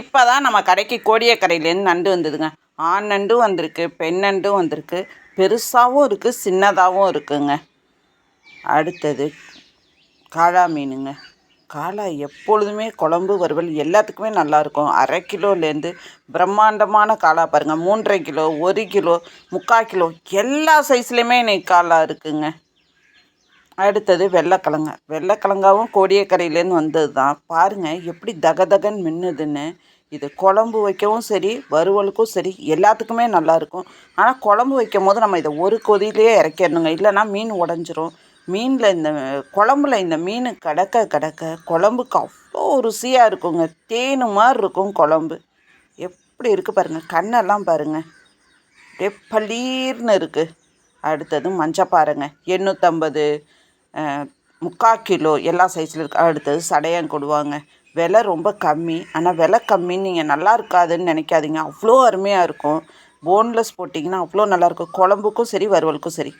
இப்போ தான் நம்ம கடைக்கு கோடியக்கரையிலேருந்து நண்டு வந்ததுங்க. ஆண் நண்டும் வந்திருக்கு பெண் நண்டும் வந்திருக்கு. பெருசாகவும் இருக்குது சின்னதாகவும் இருக்குங்க. அடுத்தது காளா மீனுங்க. காளா எப்பொழுதுமே குழம்பு வறுவல் எல்லாத்துக்குமே நல்லாயிருக்கும் அரை கிலோலேருந்து பிரம்மாண்டமான காளா பாருங்கள் மூன்றரை கிலோ ஒரு கிலோ முக்கால் கிலோ எல்லா சைஸ்லேயுமே இன்னைக்கு காளா இருக்குங்க. அடுத்தது வெள்ளைக்கிழங்க. வெள்ளைக்கிழங்காவும் கோடியக்கரையிலேருந்து வந்தது தான் பாருங்கள் எப்படி தகதகன் மின்னுதுன்னு. இது குழம்பு வைக்கவும் சரி வறுவலுக்கும் சரி எல்லாத்துக்குமே நல்லாயிருக்கும். ஆனால் குழம்பு வைக்கும் போது நம்ம இதை ஒரு கொதியிலேயே இறக்கிடணுங்க. இல்லைன்னா மீன் உடஞ்சிரும். மீனில் இந்த குழம்புல இந்த மீன் கடக்க கடக்க குழம்புக்கு அவ்வளோ ருசியாக இருக்குங்க. தேனு மாதிரி இருக்கும் குழம்பு. எப்படி இருக்குது பாருங்கள் கண்ணெல்லாம் பாருங்கள் அப்படியே பளீர்னு இருக்குது அடுத்தது மஞ்சப்பாறைங்க. எண்ணூற்றம்பது முக்கால் கிலோ எல்லா சைஸில் இருக்குது அடுத்தது சடையான் கொடுவாங்க. விலை ரொம்ப கம்மி. ஆனால் விலை கம்மின்னு நீங்கள் நல்லா இருக்காதுன்னு நினைக்காதீங்க. அவ்வளோ அருமையாக இருக்கும். போன்லெஸ் போட்டிங்கன்னா அவ்வளோ நல்லாயிருக்கும் குழம்புக்கும் சரி வறுவலுக்கும் சரி.